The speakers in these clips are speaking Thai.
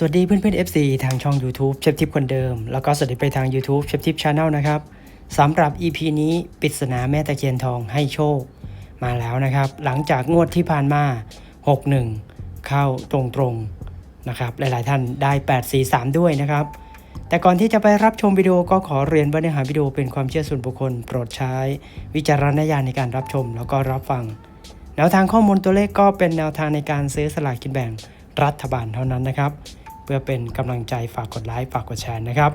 สวัสดีเพื่อนเพื่อน FC ทางช่อง YouTube เชฟทิปคนเดิม แล้วก็สวัสดีไปทาง YouTube เชฟทิปชาแนลนะครับสำหรับ EP นี้ปริศนาแม่ตะเคียนทองให้โชค มาแล้วนะครับ หลังจากงวดที่ผ่านมา 61 เข้าตรงๆนะครับ หลายๆท่านได้ 843 ด้วยนะครับ แต่ก่อนที่จะไปรับชมวิดีโอก็ขอเรียนว่าเนื้อหาวิดีโอเป็นความเชื่อส่วนบุคคล โปรดใช้ วิจารณญาณในการรับชมแล้วก็รับฟัง แนวทางข้อมูลตัวเลขก็เป็นแนวทางในการซื้อสลากกินแบ่งรัฐบาลเท่านั้นนะครับ พื่อเป็นกำลังใจฝากกดไลค์ฝากกดแชร์นะครับ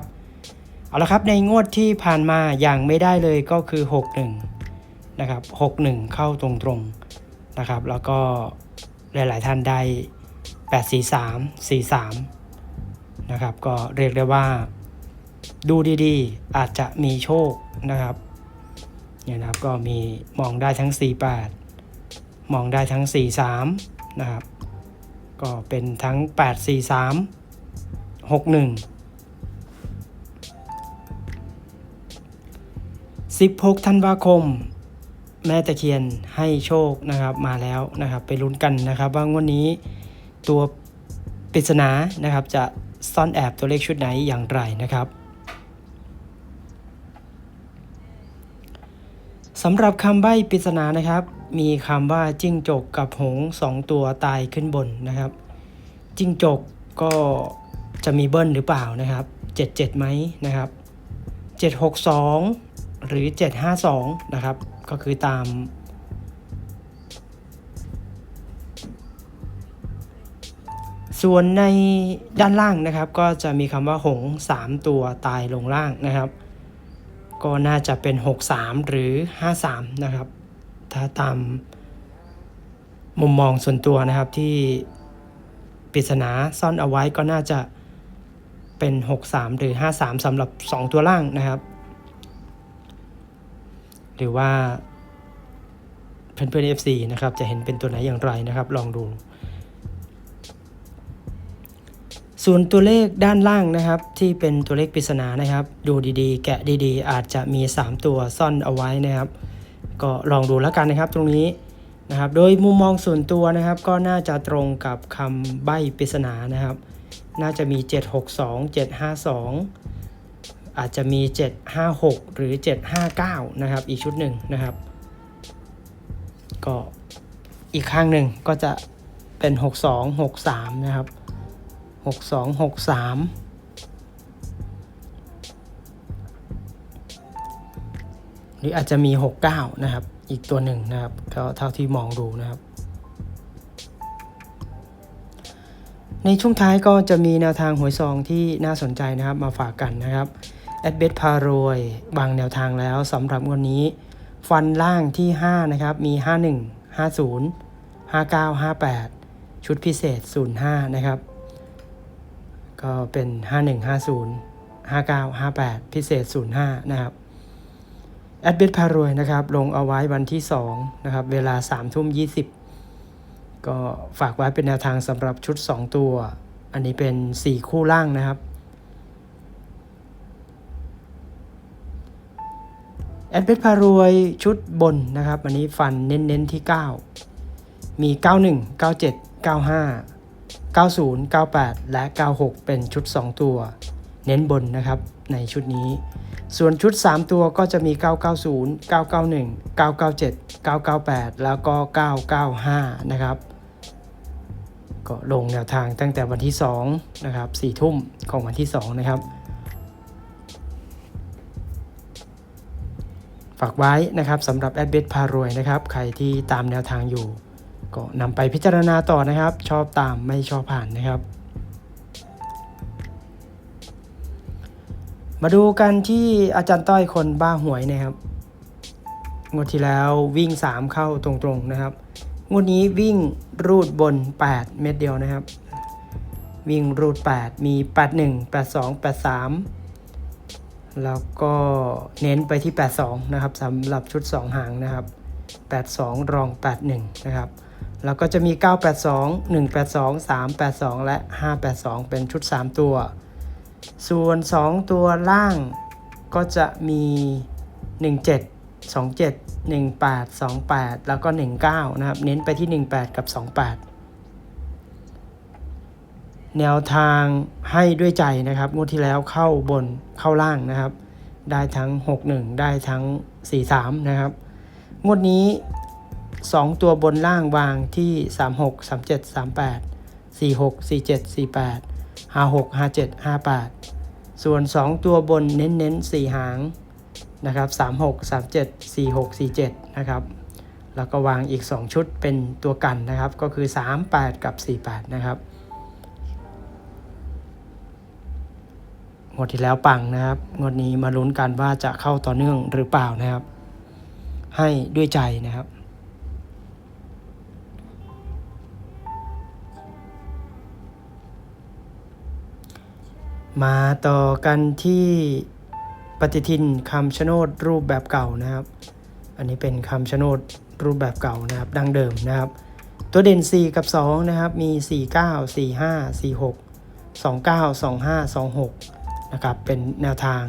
เอาละครับในงวดที่ผ่านมาอย่างไม่ได้เลยก็คือ 61 นะครับ 61 เข้าตรงๆนะครับ แล้วก็หลายๆท่านได้ 843 43 นะครับก็เรียกได้ว่าดูดีๆ อาจจะมีโชคนะครับเนี่ยนะครับก็มีมองได้ทั้ง 48 มองได้ทั้ง 43 นะครับ ก็เป็นทั้ง 8 4 3 6 1 16ธันวาคม แม่ตะเคียนให้โชคนะครับมาแล้วนะครับ ไปลุ้นกันนะครับ ว่างวดนี้ตัวปริศนานะครับจะซ่อนแอบตัวเลขชุดไหนอย่างไรนะครับสำหรับคำใบ้ปริศนานะครับ มีคำว่าจิ้งจกกับหงส์สองตัวตายขึ้นบนนะครับ จิ้งจกก็ จะมีเบิ้ลหรือเปล่านะครับ 77ไหมนะครับ 762 หรือ 752 นะครับ ก็คือตามส่วนในด้านล่างนะครับ ก็จะมีคำว่าหงส์3ตัวตายลงล่างนะครับ ก็น่าจะเป็น 63 หรือ 53 นะครับ ถ้าตามมุมมองส่วนตัวนะครับที่ปริศนาซ่อนเอาไว้ก็น่าจะ เป็น 63 หรือ 53สำหรับ 2 ตัวล่างนะครับ หรือว่าเพื่อนๆ FC นะครับ จะเห็นเป็นตัวไหนอย่างไรนะครับ ลองดู ส่วนตัวเลขด้านล่างนะครับ ที่เป็นตัวเลขปริศนานะครับ ดูดีๆ แกะดีๆ อาจจะมี 3 ตัวซ่อนเอาไว้นะครับ ก็ลองดูแล้วกันนะครับ ตรงนี้นะครับ โดยมุมมองส่วนตัวนะครับ ก็น่าจะตรงกับคำใบ้ปริศนานะครับ น่าจะมี 762 752 อาจจะมี 756 หรือ 759 นะครับ อีกชุดหนึ่งนะครับ ก็อีกข้างหนึ่งก็จะเป็น 62 63 นะครับ 62 63หรืออาจจะมี 69 นะครับ อีกตัวหนึ่งนะครับ ก็เท่าที่มองดูนะครับ ในช่วงท้ายก็จะมีแนวทางหวยซองที่น่าสนใจนะครับมาฝากกันนะครับแอดเบสพารวยบางแนวทางแล้วสำหรับวันนี้ ฟันล่างที่ 5 นะครับ มี 51 50 59 58 ชุดพิเศษ 05 นะครับ ก็เป็น 5150 59 58 พิเศษ 05 นะครับแอดเบสพารวยนะครับ ลงเอาไว้วันที่ 2 นะครับ เวลา3ทุ่ม20 ก็ฝากไว้เป็นแนวทางสำหรับชุด 2 ตัว อันนี้เป็น 4 คู่ล่างนะครับ แอดเบสพารวยชุดบนนะครับ อันนี้ฟันเน้นๆที่ 9 มี 91 97 95 90 98 และ 96 เป็นชุด 2 ตัว เน้นบนนะครับในชุดนี้ ส่วนชุด 3 ตัวก็จะมี 990 991 997 998 แล้วก็ 995 นะครับ ก็ลงแนวทางตั้งแต่วันที่2นะครับ4ทุ่มของวันที่ 2 นะครับ ฝากไว้นะครับสำหรับแอดเบสพารวยนะครับ ใครที่ตามแนวทางอยู่ ก็นำไปพิจารณาต่อนะครับ ชอบตามไม่ชอบผ่านนะครับ มาดูกันที่อาจารย์ต้อยคนบ้าหวยนะครับงวดที่แล้ววิ่ง 3 เข้าตรงๆนะครับ งวดนี้วิ่งรูดบน 8 เม็ดเดียวนะครับ วิ่งรูด 8 มี 81 82 83 แล้วก็เน้นไปที่ 82 นะครับสำหรับชุด 2 หางนะครับ 82 รอง 81 นะครับ แล้วก็จะมี 982 182 382 และ 582 เป็นชุด 3 ตัว ส่วน 2 ตัวล่างก็จะมี 17 27 18 28 แล้วก็ 19 นะครับ เน้นไปที่ 18 กับ 28 แนวทางให้ด้วยใจนะครับงวดที่แล้วเข้าบนเข้าล่างนะครับ ได้ทั้ง 61 ได้ทั้ง 43 นะครับ งวดนี้ 2 ตัวบนล่างวางที่ 36 37 38 46 47 48 56 57 58 ส่วน 2 ตัวบนเน้นๆ4หาง นะครับ36 37 46 47นะครับแล้วก็วางอีก 2 ชุดเป็นตัวกันนะครับ ก็คือ 38 กับ 48 นะครับงวดที่แล้วปังนะครับงวดนี้มาลุ้นกันว่าจะเข้าต่อเนื่องหรือเปล่านะครับ ให้ด้วยใจนะครับมาต่อกันที่ ปฏิทินคำชะโนดรูปแบบเก่านะครับ อันนี้เป็นคำชะโนดรูปแบบเก่านะครับ ดังเดิมนะครับ ตัวเด่น 4 กับ 2 นะครับ มี 49 45 46 29 25 26 นะครับ เป็นแนวทาง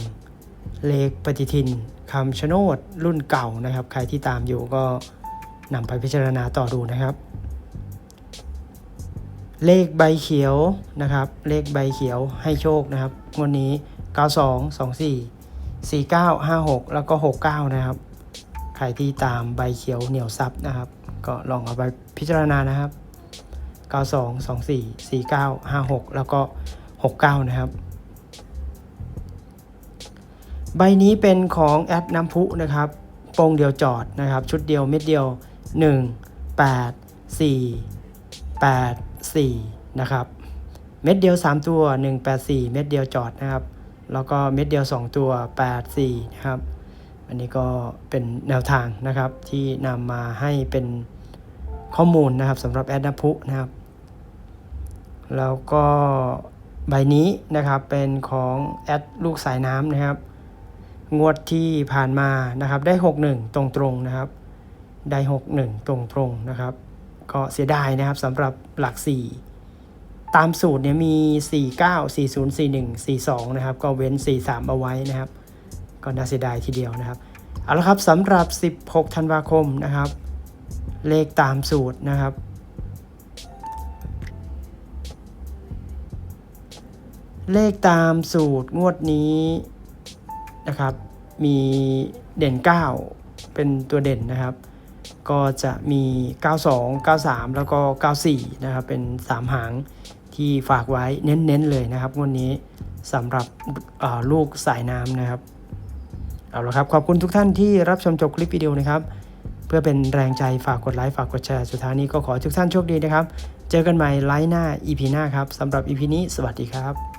เลขปฏิทินคำชะโนดรุ่นเก่านะครับ ใครที่ตามอยู่ก็นำไปพิจารณาต่อดูนะครับ เลขใบเขียวนะครับ เลขใบเขียวให้โชคนะครับงวดนี้ 92 24 49 56 แล้วก็ 69 นะครับ ใครที่ตามใบเขียวเหนียวซับนะครับ ก็ลองเอาไปพิจารณานะครับ 92 24 49 56 แล้วก็ 69 นะครับ ใบนี้เป็นของแอดน้ำพุนะครับโปรงเดียวจอดนะครับ ชุดเดียวเม็ดเดียว 1 8 4 8 4 นะครับ เม็ดเดียว 3 ตัว 1 8 4 เม็ดเดียวจอดนะครับ แล้วก็เม็ดเดียว 2 ตัว 8 4 นะครับ อันนี้ก็เป็นแนวทางนะครับที่นำมาให้เป็นข้อมูลนะครับสำหรับแอดนพุนะครับ แล้วก็ใบนี้นะครับเป็นของแอดลูกสายน้ำนะครับ งวดที่ผ่านมานะครับได้ 61 ตรงๆนะครับ ได้ 61 ตรงๆนะครับ ก็เสียดายนะครับสำหรับหลัก 4 ตามสูตรเนี่ยมี 49 40 41 42 นะครับ ก็เว้น 43 เอาไว้นะครับ ก็น่าเสียดายทีเดียวนะครับ เอาละครับสำหรับ 16 ธันวาคมนะครับ เลขตามสูตรนะครับ เลขตามสูตรงวดนี้นะครับ มีเด่น 9 เป็นตัวเด่นนะครับก็จะมี 92 93 แล้วก็ 94 นะครับ เป็น 3 หาง ที่ฝากไว้เน้นๆเลยนะครับวันนี้สำหรับลูกสายน้ำนะครับเอาละครับขอบคุณทุกท่านที่รับชมจบคลิปวิดีโอนะครับ เพื่อเป็นแรงใจฝากกดไลค์ฝากกดแชร์สุดท้ายนี้ก็ขอทุกท่านโชคดีนะครับ เจอกันใหม่ไลฟ์หน้า EP หน้าครับสำหรับ EP นี้สวัสดีครับ